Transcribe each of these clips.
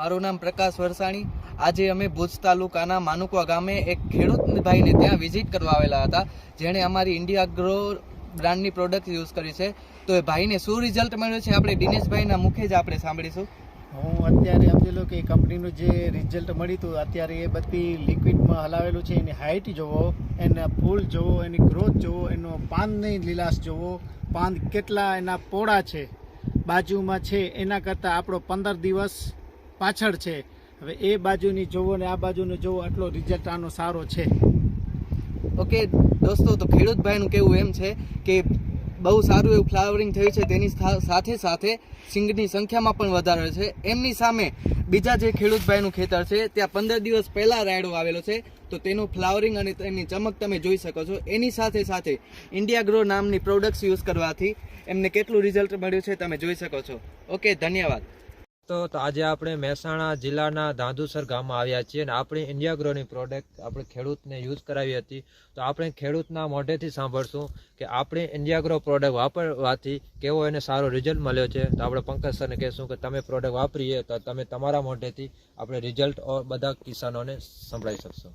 મારું નામ પ્રકાશ વરસાણી. આજે અમે ભુજ તાલુકાના માનુકવા ગામે એક ખેડૂત ભાઈને ત્યાં વિઝિટ કરવા આવેલા હતા, જેણે અમારી ઇન્ડિયા ગ્રો બ્રાન્ડની પ્રોડક્ટ યુઝ કરી છે. તો એ ભાઈને શું રિઝલ્ટ મળ્યું છે? આપણે દિનેશભાઈના મુખે જ આપણે સાંભળીશું. હું અત્યારે સમજી લો કે કંપનીનું જે રિઝલ્ટ મળ્યું હતું, અત્યારે એ બધી લિક્વિડમાં હલાવેલું છે. એની હાઇટ જોવો, એના ફૂલ જોવો, એની ગ્રોથ જોવો, એનો પાનની લીલાશ જોવો. પાન કેટલા એના પોળા છે, બાજુમાં છે, એના કરતાં આપણો પંદર દિવસ પાછળ છે. હવે એ બાજુની જોવો ને આ બાજુને જોવો, આટલો રિઝલ્ટ આનો સારો છે. ઓકે, દોસ્તો, તો ખેડૂતભાઈનું કેવું એમ છે કે બહુ સારું એવું ફ્લાવરિંગ થયું છે, તેની સાથે સાથે સિંગની સંખ્યામાં પણ વધારો છે. એમની સામે બીજા જે ખેડૂતભાઈનું ખેતર છે, ત્યાં પંદર દિવસ પહેલાં રાયડો આવેલો છે, તો તેનું ફ્લાવરિંગ અને તેની ચમક તમે જોઈ શકો છો. એની સાથે સાથે ઇન્ડિયા ગ્રો નામની પ્રોડક્ટ્સ યુઝ કરવાથી એમને કેટલું રિઝલ્ટ મળ્યું છે તમે જોઈ શકો છો. ઓકે, ધન્યવાદ. તો તો આજે આપણે મહેસાણા જિલ્લાના ધાંધુસર ગામમાં આવ્યા છીએ અને આપણી ઇન્ડિયા ગ્રોની પ્રોડક્ટ આપણે ખેડૂતને યુઝ કરાવી હતી. તો આપણે ખેડૂતના મોઢેથી સાંભળશું કે આપણી ઇન્ડિયા ગ્રો પ્રોડક્ટ વાપરવાથી કેવો એને સારો રિઝલ્ટ મળ્યો છે. તો આપણે પંકજ સરને કહેશું કે તમે પ્રોડક્ટ વાપરીએ તો તમે તમારા મોઢેથી આપણે રિઝલ્ટ બધા કિસાનોને સંભળાવી શકશો.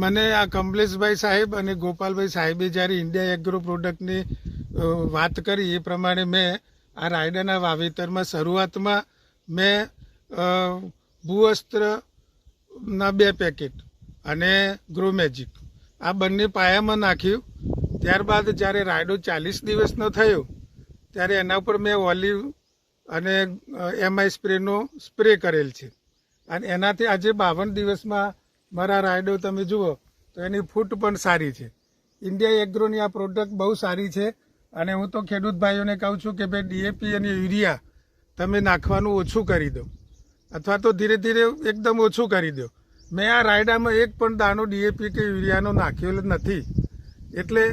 મને આ કમલેશભાઈ સાહેબ અને ગોપાલભાઈ સાહેબે જ્યારે ઇન્ડિયા એગ્રો પ્રોડક્ટની વાત કરી એ પ્રમાણે મેં આ રાયડાના વાવેતરમાં શરૂઆતમાં મેં ભૂવસ્ત્રના બે પેકેટ અને ગ્રો મેજિક આ બંને પાયામાં નાખ્યું. ત્યારબાદ જ્યારે રાયડો ચાલીસ દિવસનો થયો, ત્યારે એના ઉપર મેં ઓલિવ અને એમઆઈ સ્પ્રેનો સ્પ્રે કરેલ છે. અને એનાથી આજે બાવન દિવસમાં મારા રાયડો તમે જુઓ તો એની ફૂટ પણ સારી છે. ઇન્ડિયા એગ્રોની આ પ્રોડક્ટ બહુ સારી છે. અને હું તો ખેડૂત ભાઈઓને કહું છું કે ભાઈ ડીએપી અને યુરિયા તમે નાખવાનું ઓછું કરી દો. અથવા તો ધીરે ધીરે એકદમ ઓછું કરી દો. મેં આ રાયડામાં એક પણ દાણો ડીએપી કે યુરિયાનો નાખ્યો નથી. એટલે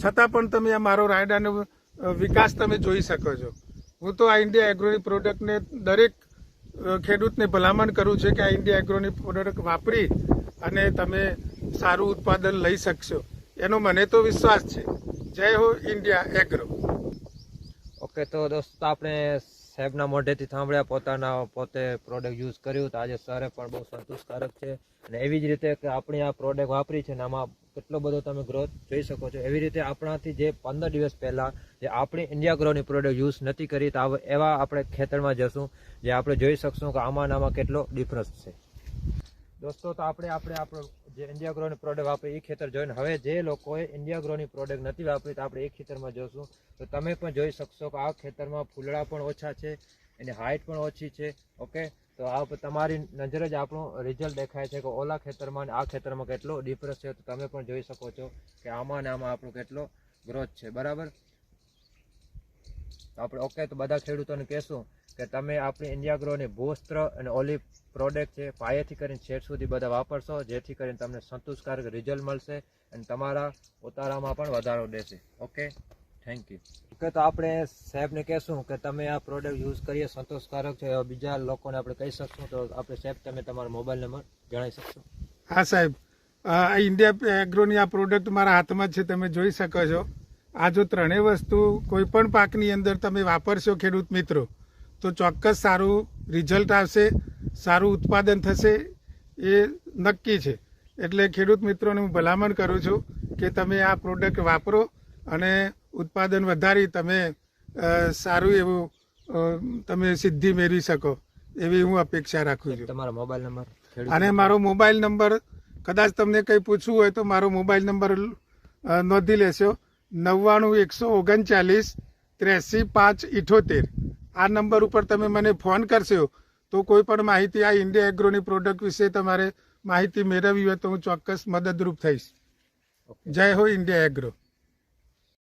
છતાં પણ તમે આ મારો રાયડાનો વિકાસ તમે જોઈ શકો છો. હું તો આ ઇન્ડિયા એગ્રોની પ્રોડક્ટને દરેક ખેડૂતને ભલામણ કરું છું કે આ ઇન્ડિયા એગ્રોની પ્રોડક્ટ વાપરી અને તમે સારું ઉત્પાદન લઈ શકશો. એનો મને તો વિશ્વાસ છે. જય હો ઇન્ડિયા એગ્રો ઓકે, તો દોસ્તો, આપણે સાહેબના મોઢેથી સાંભળ્યા, પોતાના પોતે પ્રોડક્ટ યુઝ કર્યું તો આજે સરે પણ બહુ સંતોષકારક છે. અને એવી જ રીતે કે આપણી આ પ્રોડક્ટ વાપરી છે ને આમાં કેટલો બધો તમે ગ્રોથ જોઈ શકો છો. એવી રીતે આપણાથી જે પંદર દિવસ પહેલાં જે આપણી ઇન્ડિયા ગ્રોની પ્રોડક્ટ યુઝ નથી કરી, તો એવા આપણે ખેતરમાં જશું, જે આપણે જોઈ શકશું કે આમાં કેટલો ડિફરન્સ છે. દોસ્તો, તો આપણે આપણે આપણો જે ઇન્ડિયા ગ્રોની પ્રોડક્ટ વાપરી એ ખેતર જોઈને હવે જે લોકોએ ઇન્ડિયા ગ્રોની પ્રોડક્ટ નથી વાપરી, તો આપણે એ ખેતરમાં જોશું. તો તમે પણ જોઈ શકશો કે આ ખેતરમાં ફૂલડા પણ ઓછા છે, એની હાઇટ પણ ઓછી છે ઓકે તો આ તમારી નજરે જ આપણું રિઝલ્ટ દેખાય છે કે ઓલા ખેતરમાં આ ખેતરમાં કેટલો ડિફરન્સ છે, તો તમે પણ જોઈ શકો છો કે આમાં ને આમાં આપણો કેટલો ગ્રોથ છે, બરાબર? આપણે ઓકે તો બધા ખેડૂતોને કહેશું કે તમે આપણી ઇન્ડિયાગ્રોની ભૂસ્ત્ર અને ઓલિવ પ્રોડક્ટ છે, પાયેથી કરીને છેડ સુધી બધા વાપરશો, જેથી કરીને તમને સંતોષકારક રિઝલ્ટ મળશે અને તમારા ઉતારામાં પણ વધારો દેશે. ઓકે થેન્ક યુ ઓકે તો આપણે સાહેબને કહેશું કે તમે આ પ્રોડક્ટ યુઝ કરીએ, સંતોષકારક છે બીજા લોકોને આપણે કહી શકશું, તો આપણે સાહેબ તમે તમારો મોબાઈલ નંબર જણાવી શકશો? હા, સાહેબ. આ ઇન્ડિયા એગ્રોની આ પ્રોડક્ટ મારા હાથમાં છે, તમે જોઈ શકો છો. આ જો ત્રણેય વસ્તુ કોઈ પણ પાકની અંદર તમે વાપરશો ખેડૂત મિત્રો તો ચોક્કસ સારું રિઝલ્ટ આવશે સારું ઉત્પાદન થશે એ નક્કી છે. એટલે ખેડૂત મિત્રોને હું ભલામણ કરું છું કે તમે આ પ્રોડક્ટ વાપરો અને ઉત્પાદન વધારી તમે સારું એવું તમે સિદ્ધિ મેળવી શકો એવી હું અપેક્ષા રાખું છું. તમારો મોબાઈલ નંબર અને મારો મોબાઈલ નંબર કદાચ તમને કંઈ પૂછવું હોય તો મારો મોબાઈલ નંબર નોંધી લેશો. નવ્વાણું એકસો ઓગણચાલીસ ત્રેસી પાંચ ઇઠોતેર. આ નંબર ઉપર તમે મને ફોન કરશો તો કોઈ પણ માહિતી આ ઇન્ડિયા એગ્રોની પ્રોડક્ટ વિશે તમારે માહિતી મેળવવી હોય તો હું ચોક્કસ મદદરૂપ થઈશ. જય હો ઇન્ડિયા એગ્રો